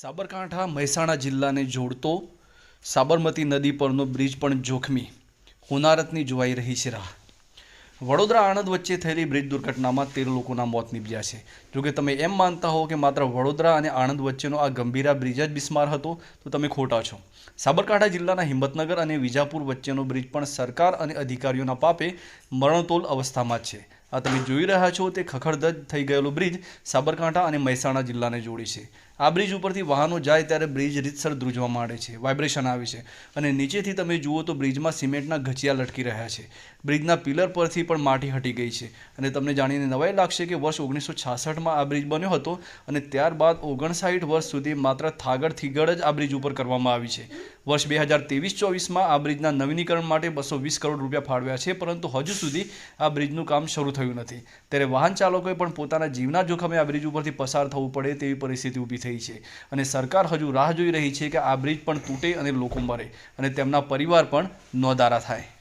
સાબરકાંઠા, મહેસાણા જિલ્લાને જોડતો સાબરમતી નદી પરનો બ્રિજ પણ જોખમી. હોનારતની જોવાઈ રહી છે રાહ. વડોદરા આણંદ વચ્ચે થયેલી બ્રિજ દુર્ઘટનામાં તેર લોકોના મોત નીપજ્યા છે. જોકે તમે એમ માનતા હો કે માત્ર વડોદરા અને આણંદ વચ્ચેનો આ ગંભીરા બ્રિજ જ બિસ્માર હતો, તો તમે ખોટા છો. સાબરકાંઠા જિલ્લાના હિંમતનગર અને વિજાપુર વચ્ચેનો બ્રિજ પણ સરકાર અને અધિકારીઓના પાપે મરણતોલ અવસ્થામાં છે. આ તમે જોઈ રહ્યા છો તે ખખડધજ થઈ ગયેલો બ્રિજ સાબરકાંઠા અને મહેસાણા જિલ્લાને જોડે છે. આ બ્રિજ ઉપરથી વાહનો જાય ત્યારે બ્રિજ રીતસર ધ્રુજવા માંડે છે. વાઇબ્રેશન આવે છે અને નીચેથી તમે જુઓ તો બ્રિજમાં સિમેન્ટના ઘચિયા લટકી રહ્યા છે. બ્રિજના પિલર પરથી પણ માટી હટી ગઈ છે અને તમને જાણીને નવાઈ લાગશે કે વર્ષ ઓગણીસો છાસઠમાં આ બ્રિજ બન્યો હતો અને ત્યારબાદ ઓગણસાઠ વર્ષ સુધી માત્ર થાગડ થીગડ જ આ બ્રિજ ઉપર કરવામાં આવી છે. વર્ષ બે હજાર ત્રેવીસ ચોવીસમાં આ બ્રિજના નવીનીકરણ માટે બસો વીસ કરોડ રૂપિયા ફાળવ્યા છે, પરંતુ હજુ સુધી આ બ્રિજનું કામ શરૂ થયું નથી. ત્યારે વાહન ચાલકોએ પણ પોતાના જીવના જોખમે આ બ્રિજ ઉપરથી પસાર થવું પડે તેવી પરિસ્થિતિ ઊભી થઈ છે. અને સરકાર હજુ રાહ જોઈ રહી છે કે આ બ્રિજ પણ તૂટે અને લોકો મરે અને તેમના પરિવાર પણ નોંધારા થાય.